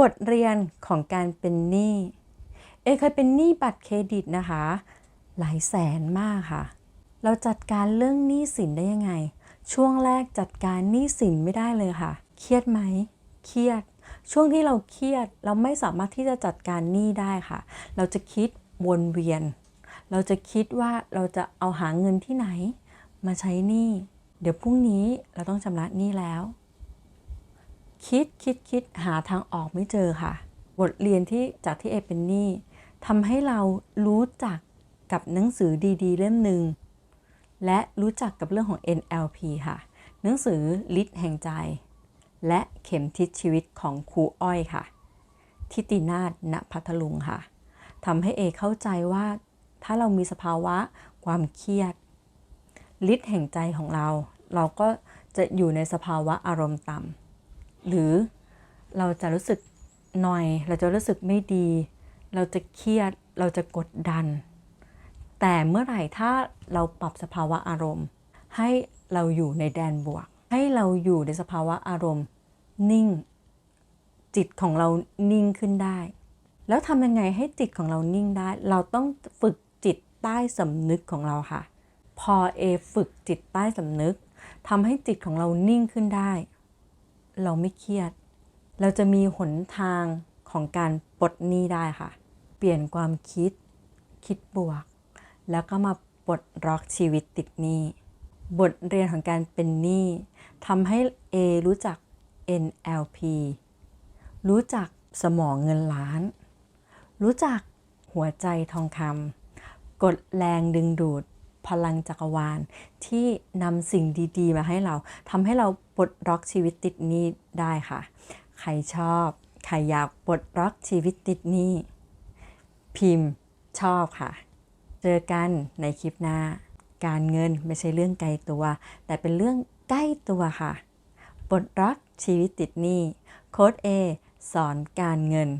บทเรียนของการเป็นหนี้ เอเคยเป็นหนี้บัตรเครดิตนะคะ หลายแสนมากค่ะ เราจัดการเรื่องหนี้สินได้ยังไง ช่วงแรกจัดการหนี้สินไม่ได้เลยค่ะ เครียดไหม เครียด ช่วงที่เราเครียดเราไม่สามารถที่จะจัดการหนี้ได้ค่ะ เราจะคิดวนเวียน เราจะคิดว่าเราจะเอาหาเงินที่ไหน มาใช้หนี้ เดี๋ยวพรุ่งนี้เราต้องชำระหนี้แล้ว คิดคิดคิดหาทางออกไม่เจอค่ะ บทเรียนที่จากที่เอเป็นนี้ทำให้เรารู้จักกับหนังสือดี ๆ เล่มหนึ่งและรู้จักกับเรื่องของ NLP ค่ะ หนังสือฤทธิ์แห่งใจ และเข็มทิศชีวิตของครูอ้อยค่ะ ทิตินาถณพัทลุงค่ะทำให้เอเข้าใจว่าถ้าเรามีสภาวะความเครียดฤทธิ์แห่งใจของเรา เราก็จะอยู่ในสภาวะอารมณ์ต่ำ หรือเราจะรู้สึกหน่อย เราจะรู้สึกไม่ดี เราจะเครียด เราจะกดดัน แต่เมื่อไหร่ถ้าเราปรับสภาวะอารมณ์ ให้เราอยู่ในแดนบวก ให้เราอยู่ในสภาวะอารมณ์ นิ่ง จิตของเรานิ่งขึ้นได้ แล้วทำยังไงให้จิตของเรานิ่งได้ เราต้องฝึกจิตใต้สำนึกของเราค่ะ พอเอฝึกจิตใต้สำนึกทำให้จิตของเรานิ่งขึ้นได้ เราไม่เครียด เราจะมีหนทางของการปลดหนี้ได้ค่ะ เปลี่ยนความคิด คิดบวก แล้วก็มาปลดล็อกชีวิตติดหนี้ บทเรียนของการเป็นหนี้ทำให้ A รู้จัก NLP รู้จักสมองเงินล้าน รู้จักหัวใจทองคำกดแรงดึงดูด พลังจักรวาล ที่นำสิ่งดีๆ มาให้เราทำให้เราปลดล็อกชีวิตติดหนี้ได้ค่ะ ใครชอบ ใครอยากปลดล็อกชีวิตติดหนี้ พิมพ์ชอบค่ะ เจอกันในคลิปหน้า การเงินไม่ใช่เรื่องไกลตัว แต่เป็นเรื่องใกล้ตัวค่ะปลดล็อกชีวิตติดหนี้โค้ด A สอนการเงิน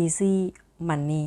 Easy Money